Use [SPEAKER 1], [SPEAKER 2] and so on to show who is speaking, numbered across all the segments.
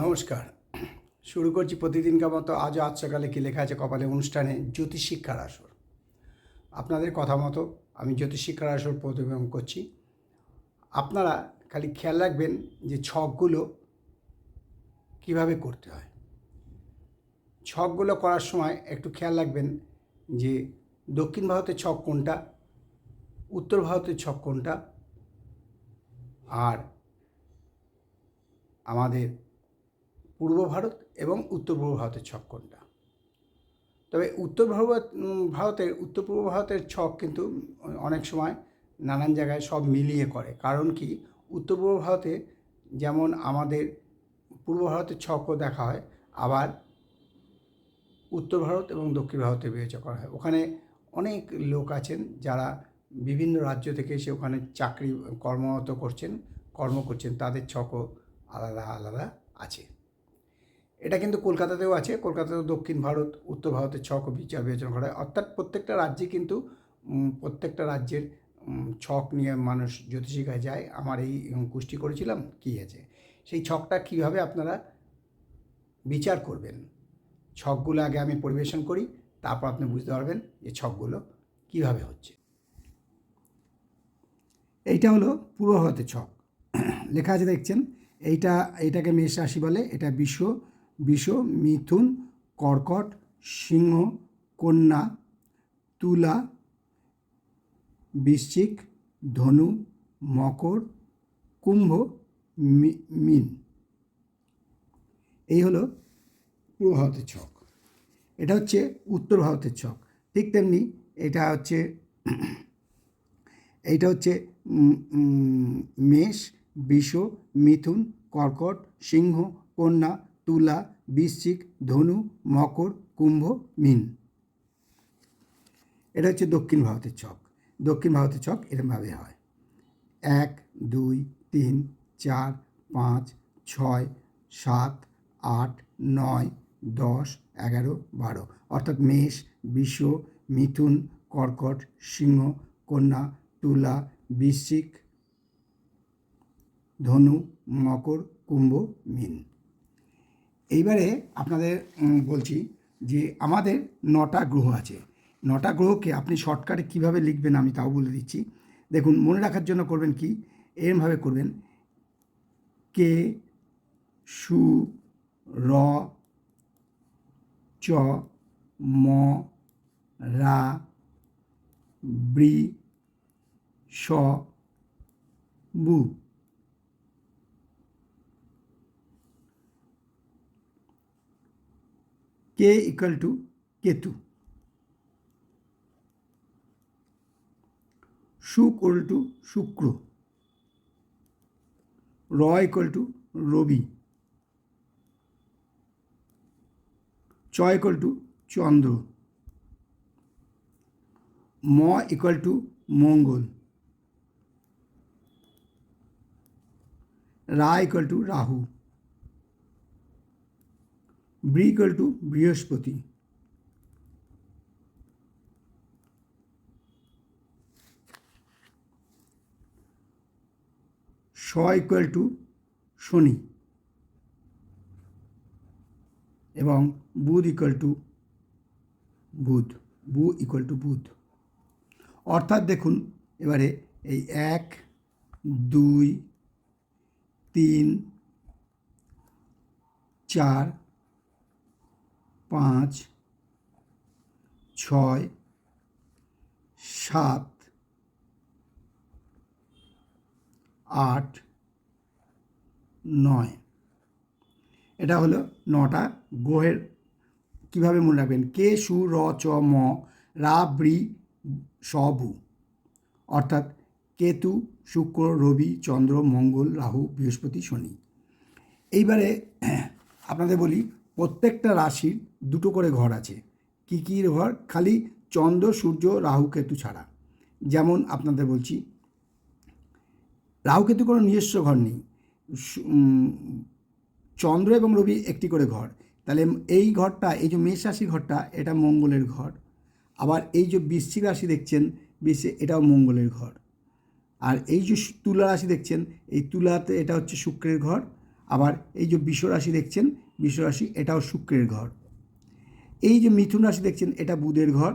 [SPEAKER 1] নমস্কার শুরু করছি প্রতিদিনকার মতো আজ আজ সকালে কী লেখা আছে কপালে অনুষ্ঠানে জ্যোতিষ শিক্ষার আসর আপনাদের কথা মতো আমি জ্যোতিষ শিক্ষার আসর প্রতিবেদন করছি আপনারা খালি খেয়াল রাখবেন যে ছকগুলো কিভাবে করতে হয় ছকগুলো করার সময় একটু খেয়াল রাখবেন যে দক্ষিণ ভারতের ছক কোনটা উত্তর ভারতের ছক কোনটা আর আমাদের পূর্ব ভারত এবং উত্তর পূর্ব ভারতের ছক কোনটা তবে উত্তর ভারত ভারতের উত্তর পূর্ব ভারতের ছক কিন্তু অনেক সময় নানান জায়গায় সব মিলিয়ে করে কারণ কি উত্তর পূর্ব ভারতে যেমন আমাদের পূর্ব ভারতের ছকও দেখা হয় আবার উত্তর ভারত এবং দক্ষিণ ভারতে বিবেচনা করা হয় ওখানে অনেক লোক আছেন যারা বিভিন্ন রাজ্য থেকে এসে ওখানে চাকরি কর্মরত করছেন কর্ম করছেন তাদের ছকও আলাদা আলাদা আছে এটা কিন্তু কলকাতাতেও আছে কলকাতাতেও দক্ষিণ ভারত উত্তর ভারতের ছক বিচার বিবেচনা করা হয় অর্থাৎ প্রত্যেকটা রাজ্যে কিন্তু প্রত্যেকটা রাজ্যের ছক নিয়ে মানুষ জ্যোতিষিকায় যায় আমার এই কুষ্টি করেছিলাম কী আছে সেই ছকটা কীভাবে আপনারা বিচার করবেন ছকগুলো আগে আমি পরিবেশন করি তারপর আপনি বুঝতে পারবেন যে ছকগুলো কীভাবে হচ্ছে এইটা হলো পূর্ব ভারতের ছক লেখা আছে দেখছেন এইটা এইটাকে মেষ রাশি বলে এটা বিশ্ব বিষ মিথুন কর্কট সিংহ কন্যা তুলা বৃশ্চিক ধনু মকর কুম্ভ মিন এই হলো পূর্ব ভারতের ছক এটা হচ্ছে উত্তর ভারতের ছক ঠিক তেমনি এটা হচ্ছে এইটা হচ্ছে মেষ বিষ মিথুন কর্কট সিংহ কন্যা তুলা বৃশ্চিক ধনু মকর কুম্ভ মিন এটা হচ্ছে দক্ষিণ ভারতের ছক দক্ষিণ ভারতের ছক এরমভাবে হয় এক দুই তিন চার পাঁচ ছয় সাত আট নয় দশ এগারো বারো অর্থাৎ মেষ বিশ্ব মিথুন কর্কট সিংহ কন্যা তুলা বৃশ্চিক ধনু মকর কুম্ভ মিন এইবারে আপনাদের বলছি যে আমাদের নটা গ্রহ আছে নটা গ্রহকে আপনি শর্টকাটে কিভাবে লিখবেন আমি তাও বলে দিচ্ছি দেখুন মনে রাখার জন্য করবেন কি এরমভাবে করবেন কে সু র চ ম রা ব্রি স বু কে ইকুয়াল টু কেতু শুক ইকুয়াল টু শুক্র র ইকুয়াল টু রবি চ ইকুয়াল টু চন্দ্র ম ইকুয়াল টু মঙ্গল রা ইকুয়াল টু রাহু বি টু বৃহস্পতি স ইকুয়াল টু শনি এবং বুধ ইকুয়াল টু বুধ বু ইকুয়াল টু বুধ অর্থাৎ দেখুন এবারে এই এক দুই তিন চার পাঁচ ছয় সাত আট নয় এটা হলো নটা গ্রহের কিভাবে মনে রাখবেন কে সু র চ ম রা ব্রি স অর্থাৎ কেতু শুক্র রবি চন্দ্র মঙ্গল রাহু বৃহস্পতি শনি এইবারে আপনাদের বলি প্রত্যেকটা রাশির দুটো করে ঘর আছে কী কী ঘর খালি চন্দ্র সূর্য রাহুকেতু ছাড়া যেমন আপনাদের বলছি রাহুকেতু কোনো নিজস্ব ঘর নেই চন্দ্র এবং রবি একটি করে ঘর তাহলে এই ঘরটা এই যে মেষ রাশি ঘরটা এটা মঙ্গলের ঘর আবার এই যে বৃশ্চিক রাশি দেখছেন বিশ্বে এটাও মঙ্গলের ঘর আর এই যে তুলা রাশি দেখছেন এই তুলাতে এটা হচ্ছে শুক্রের ঘর আবার এই যে বিশ্ব রাশি দেখছেন বিশ্বরাশি এটাও শুক্রের ঘর এই যে মিথুন রাশি দেখছেন এটা বুধের ঘর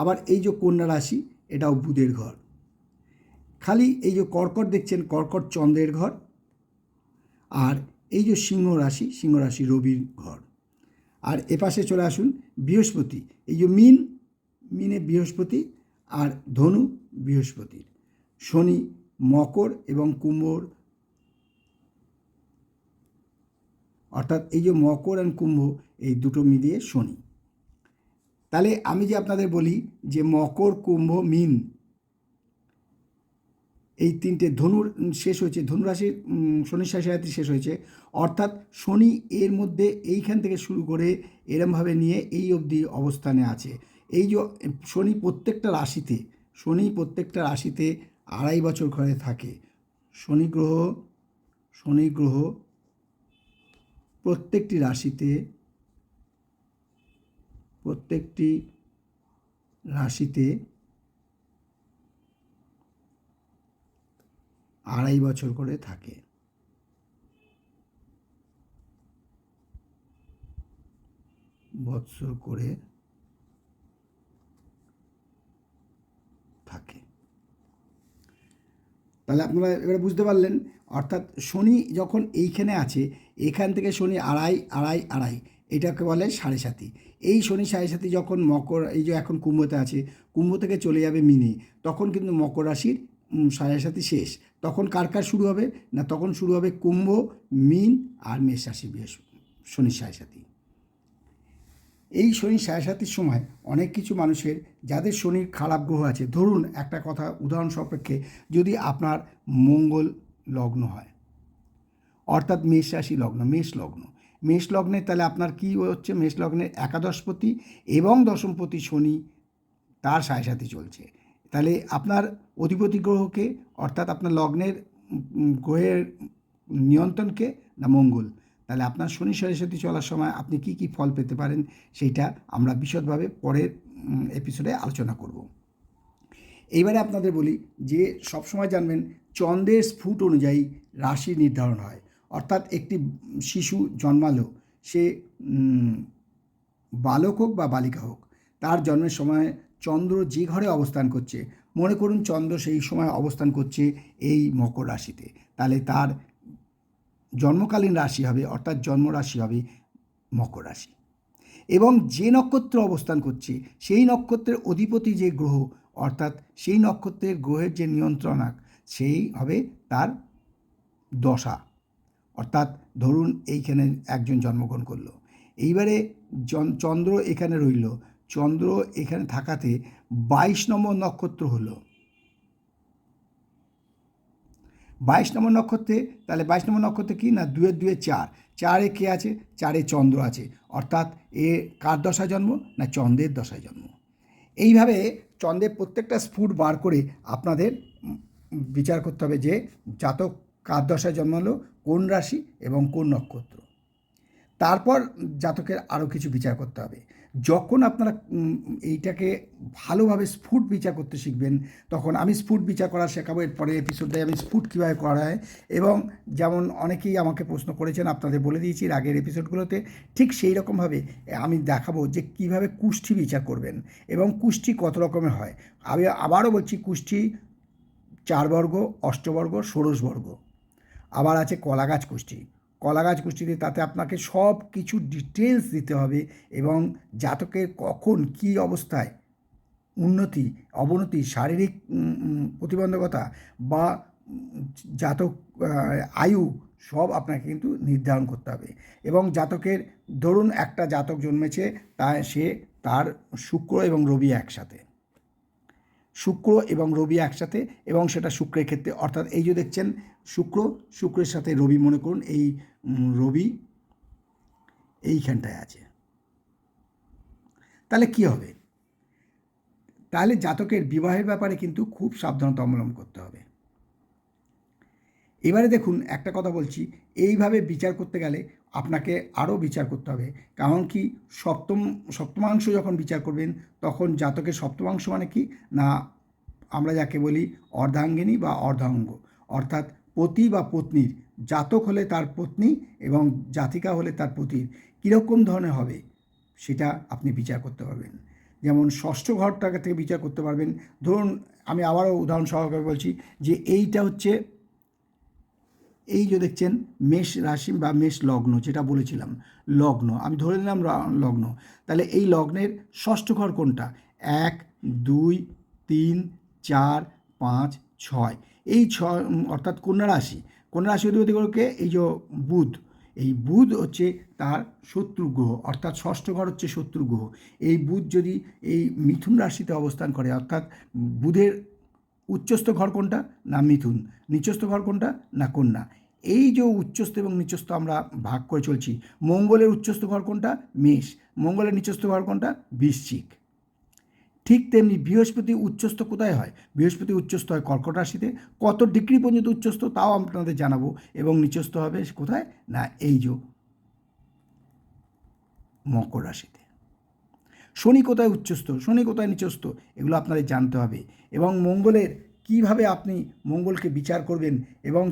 [SPEAKER 1] আবার এই যে কন্যা রাশি এটাও বুধের ঘর খালি এই যে কর্কট দেখছেন কর্কট চন্দ্রের ঘর আর এই যে সিংহ রাশি সিংহ রাশি রবির ঘর আর এপাশে চলে আসুন বৃহস্পতি এই যে মিন মিনে বৃহস্পতি আর ধনু বৃহস্পতির শনি মকর এবং কুম্ভর অর্থাৎ এই যে মকর অ্যান্ড কুম্ভ এই দুটো মিলিয়ে শনি তাহলে আমি যে আপনাদের বলি যে মকর কুম্ভ মিন এই তিনটে ধনুর শেষ হয়েছে ধনুরাশির শনি রাশি শেষ হয়েছে অর্থাৎ শনি এর মধ্যে এইখান থেকে শুরু করে এরমভাবে নিয়ে এই অবধি অবস্থানে আছে এই যে শনি প্রত্যেকটা রাশিতে শনি প্রত্যেকটা রাশিতে আড়াই বছর ঘরে থাকে শনি গ্রহ শনি গ্রহ প্রত্যেকটি রাশিতে প্রত্যেকটি রাশিতে আড়াই বছর করে থাকে বৎসর করে থাকে তাহলে আপনারা এবারে বুঝতে পারলেন অর্থাৎ শনি যখন এইখানে আছে এখান থেকে শনি আড়াই আড়াই আড়াই এটাকে বলে সাড়ে সাতি এই শনি সাড়ে সাতি যখন মকর এই যে এখন কুম্ভতে আছে কুম্ভ থেকে চলে যাবে মিনি তখন কিন্তু মকর রাশির সাড়ে সাতি শেষ তখন কার কার শুরু হবে না তখন শুরু হবে কুম্ভ মিন আর মেষ রাশি শনি সাড়ে সাতি এই শনি সাড়ে সাতির সময় অনেক কিছু মানুষের যাদের শনির খারাপ গ্রহ আছে ধরুন একটা কথা উদাহরণ সাপেক্ষে যদি আপনার মঙ্গল লগ্ন হয় অর্থাৎ মেষ রাশি লগ্ন মেষ লগ্ন মেষ লগ্নে তাহলে আপনার কী হচ্ছে মেষ লগ্নের একাদশপতি এবং দশমপতি শনি তার সাথে সাথে চলছে তাহলে আপনার অধিপতি গ্রহকে অর্থাৎ আপনার লগ্নের গ্রহের নিয়ন্ত্রণকে না মঙ্গল তাহলে আপনার শনি সরস্বতী চলার সময় আপনি কি কি ফল পেতে পারেন সেইটা আমরা বিশদভাবে পরের এপিসোডে আলোচনা করব এইবারে আপনাদের বলি যে সবসময় জানবেন চন্দ্রের স্ফুট অনুযায়ী রাশি নির্ধারণ হয় অর্থাৎ একটি শিশু জন্মালো সে বালক হোক বা বালিকা হোক তার জন্মের সময় চন্দ্র যে ঘরে অবস্থান করছে মনে করুন চন্দ্র সেই সময় অবস্থান করছে এই মকর রাশিতে তাহলে তার জন্মকালীন রাশি হবে অর্থাৎ জন্মরাশি হবে মকর রাশি এবং যে নক্ষত্র অবস্থান করছে সেই নক্ষত্রের অধিপতি যে গ্রহ অর্থাৎ সেই নক্ষত্রের গ্রহের যে নিয়ন্ত্রণাক সেই হবে তার দশা অর্থাৎ ধরুন এইখানে একজন জন্মগ্রহণ করলো এইবারে চন্দ্র এখানে রইল চন্দ্র এখানে থাকাতে বাইশ নম্বর নক্ষত্র হলো বাইশ নম্বর নক্ষত্রে তাহলে বাইশ নম্বর নক্ষত্রে কী না দুয়ে দুয়ে চার চারে কে আছে চারে চন্দ্র আছে অর্থাৎ এ কার দশায় জন্ম না চন্দ্রের দশায় জন্ম এইভাবে চন্দ্রের প্রত্যেকটা স্ফুট বার করে আপনাদের বিচার করতে হবে যে জাতক কার দশায় জন্মালো কোন রাশি এবং কোন নক্ষত্র তারপর জাতকের আরও কিছু বিচার করতে হবে যখন আপনারা এইটাকে ভালোভাবে স্ফুট বিচার করতে শিখবেন তখন আমি স্ফুট বিচার করা শেখাবো এরপরে এপিসোডে আমি স্ফুট কীভাবে করা হয় এবং যেমন অনেকেই আমাকে প্রশ্ন করেছেন আপনাদের বলে দিয়েছি আগের এপিসোডগুলোতে ঠিক সেই রকমভাবে আমি দেখাবো যে কিভাবে কুষ্টি বিচার করবেন এবং কুষ্টি কত রকমের হয় আমি আবারও বলছি কুষ্টি চারবর্গ অষ্টবর্গ ষোড়শবর্গ আবার আছে কলাগাছ গোষ্ঠী কলাগাছ গোষ্ঠীতে তাতে আপনাকে সব কিছু ডিটেলস দিতে হবে এবং জাতকের কখন কি অবস্থায় উন্নতি অবনতি শারীরিক প্রতিবন্ধকতা বা জাতক আয়ু সব আপনাকে কিন্তু নির্ধারণ করতে হবে এবং জাতকের ধরুন একটা জাতক জন্মেছে তা সে তার শুক্র এবং রবি একসাথে শুক্র এবং রবি একসাথে এবং সেটা শুক্রের ক্ষেত্রে অর্থাৎ এই যে দেখছেন শুক্র শুক্রের সাথে রবি মনে করুন এই রবি এইখানটায় আছে তাহলে কি হবে তাহলে জাতকের বিবাহের ব্যাপারে কিন্তু খুব সাবধানতা অবলম্বন করতে হবে এবারে দেখুন একটা কথা বলছি এইভাবে বিচার করতে গেলে আপনাকে আরও বিচার করতে হবে কারণ কি সপ্তম সপ্তমাংশ যখন বিচার করবেন তখন জাতকের সপ্তমাংশ মানে কি না আমরা যাকে বলি অর্ধাঙ্গিনী বা অর্ধাঙ্গ অর্থাৎ পতি বা পত্নীর জাতক হলে তার পত্নী এবং জাতিকা হলে তার পতির কীরকম ধরনের হবে সেটা আপনি বিচার করতে পারবেন যেমন ষষ্ঠ ঘরটাকে থেকে বিচার করতে পারবেন ধরুন আমি আবারও উদাহরণ সহকারে বলছি যে এইটা হচ্ছে এই যে দেখছেন মেষ রাশি বা মেষ লগ্ন যেটা বলেছিলাম লগ্ন আমি ধরে নিলাম লগ্ন তাহলে এই লগ্নের ষষ্ঠ ঘর কোনটা এক দুই তিন চার পাঁচ ছয় এই ছ অর্থাৎ কন্যা রাশি কন্যা রাশি অধিপতিগুলোকে এই যে বুধ এই বুধ হচ্ছে তার শত্রু গ্রহ অর্থাৎ ষষ্ঠ ঘর হচ্ছে শত্রু গ্রহ এই বুধ যদি এই মিথুন রাশিতে অবস্থান করে অর্থাৎ বুধের উচ্চস্থ ঘর কোনটা না মিথুন নিচস্থ ঘর কোনটা না কন্যা এই যে উচ্চস্থ এবং নিচস্থ আমরা ভাগ করে চলছি মঙ্গলের উচ্চস্থ ঘর কোনটা মেষ মঙ্গলের নিচস্থ ঘর কোনটা বৃশ্চিক ঠিক তেমনি বৃহস্পতি উচ্চস্থ কোথায় হয় বৃহস্পতি উচ্চস্থ হয় কর্কট রাশিতে কত ডিগ্রি পর্যন্ত উচ্চস্থ তাও আপনাদের জানাবো এবং নিচস্থ হবে কোথায় না এই যে মকর রাশিতে শনি কোথায় উচ্চস্থ শনি কোথায় নিচস্থ এগুলো আপনাদের জানতে হবে এবং মঙ্গলের কিভাবে আপনি মঙ্গলকে বিচার করবেন এবং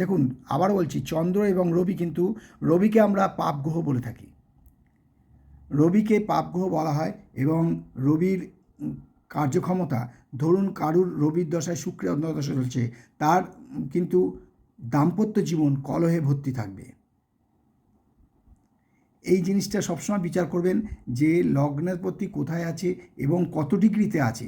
[SPEAKER 1] দেখুন আবার বলছি চন্দ্র এবং রবি কিন্তু রবিকে আমরা পাপ গ্রহ বলে থাকি রবিকে পাপ গ্রহ বলা হয় এবং রবির কার্যক্ষমতা ধরুন কারুর রবির দশায় শুক্রের দশা চলছে তার কিন্তু দাম্পত্য জীবন কলহে ভর্তি থাকবে এই জিনিসটা সবসময় বিচার করবেন যে লগ্নের প্রতি কোথায় আছে এবং কত ডিগ্রিতে আছে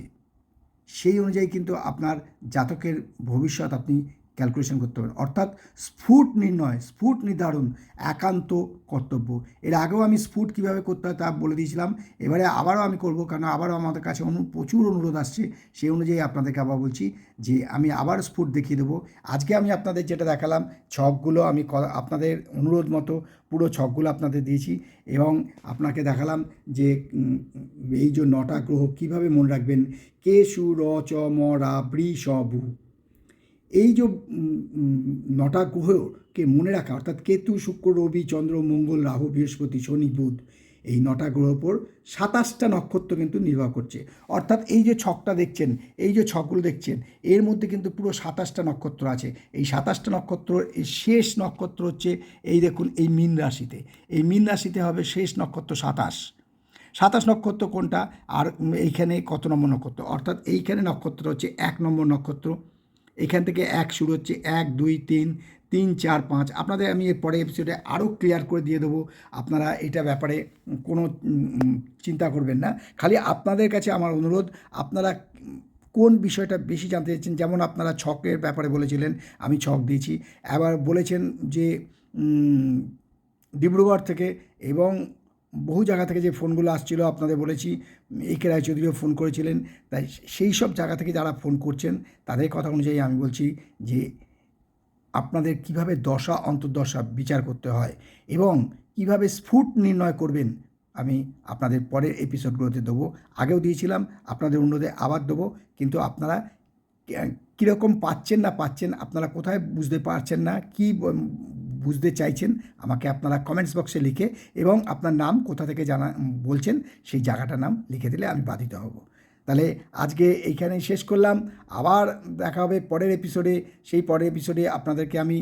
[SPEAKER 1] সেই অনুযায়ী কিন্তু আপনার জাতকের ভবিষ্যৎ আপনি ক্যালকুলেশন করতে হবে অর্থাৎ স্ফুট নির্ণয় স্ফুট নির্ধারণ একান্ত কর্তব্য এর আগেও আমি স্ফুট কীভাবে করতে হয় তা বলে দিয়েছিলাম এবারে আবারও আমি করব কারণ আবারও আমাদের কাছে অনু প্রচুর অনুরোধ আসছে সেই অনুযায়ী আপনাদেরকে আবার বলছি যে আমি আবার স্ফুট দেখিয়ে দেবো আজকে আমি আপনাদের যেটা দেখালাম ছকগুলো আমি আপনাদের অনুরোধ মতো পুরো ছকগুলো আপনাদের দিয়েছি এবং আপনাকে দেখালাম যে এই যে নটা গ্রহ কীভাবে মনে রাখবেন কে সু র চ ম রা ব্রি স বু এই যে নটা গ্রহকে মনে রাখা অর্থাৎ কেতু শুক্র রবি চন্দ্র মঙ্গল রাহু বৃহস্পতি শনি বুধ এই নটা গ্রহের ওপর সাতাশটা নক্ষত্র কিন্তু নির্ভর করছে অর্থাৎ এই যে ছকটা দেখছেন এই যে ছকগুলো দেখছেন এর মধ্যে কিন্তু পুরো সাতাশটা নক্ষত্র আছে এই সাতাশটা নক্ষত্র এই শেষ নক্ষত্র হচ্ছে এই দেখুন এই মিন রাশিতে এই মিন রাশিতে হবে শেষ নক্ষত্র সাতাশ সাতাশ নক্ষত্র কোনটা আর এইখানে কত নম্বর নক্ষত্র অর্থাৎ এইখানে নক্ষত্র হচ্ছে এক নম্বর নক্ষত্র এখান থেকে এক শুরু হচ্ছে এক দুই তিন তিন চার পাঁচ আপনাদের আমি এর পরে এপিসোডে আরও ক্লিয়ার করে দিয়ে দেবো আপনারা এটা ব্যাপারে কোনো চিন্তা করবেন না খালি আপনাদের কাছে আমার অনুরোধ আপনারা কোন বিষয়টা বেশি জানতে চাইছেন যেমন আপনারা ছকের ব্যাপারে বলেছিলেন আমি ছক দিয়েছি আবার বলেছেন যে ডিব্রুগড় থেকে এবং বহু জায়গা থেকে যে ফোনগুলো আসছিল আপনাদের বলেছি এ কে রায়চৌধুরীও ফোন করেছিলেন তাই সেই সব জায়গা থেকে যারা ফোন করছেন তাদের কথা অনুযায়ী আমি বলছি যে আপনাদের কিভাবে দশা অন্তর্দশা বিচার করতে হয় এবং কিভাবে স্ফুট নির্ণয় করবেন আমি আপনাদের পরের এপিসোডগুলোতে দেবো আগেও দিয়েছিলাম আপনাদের অনুরোধে আবার দেবো কিন্তু আপনারা কীরকম পাচ্ছেন না পাচ্ছেন আপনারা কোথায় বুঝতে পারছেন না কি বুঝতে চাইছেন আমাকে আপনারা কমেন্টস বক্সে লিখে এবং আপনার নাম কোথা থেকে জানা বলছেন সেই জায়গাটার নাম লিখে দিলে আমি বাধিত হব তাহলে আজকে এইখানে শেষ করলাম আবার দেখা হবে পরের এপিসোডে সেই পরের এপিসোডে আপনাদেরকে আমি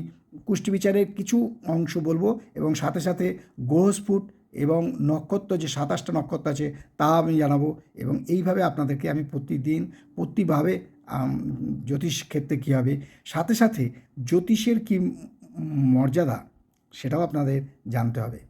[SPEAKER 1] কুষ্টিবিচারের কিছু অংশ বলবো এবং সাথে সাথে গ্রহস্ফুট এবং নক্ষত্র যে সাতাশটা নক্ষত্র আছে তা আমি জানাবো এবং এইভাবে আপনাদেরকে আমি প্রতিদিন প্রতিভাবে জ্যোতিষ ক্ষেত্রে কী হবে সাথে সাথে জ্যোতিষের কি মর্যাদা সেটাও আপনাদের জানতে হবে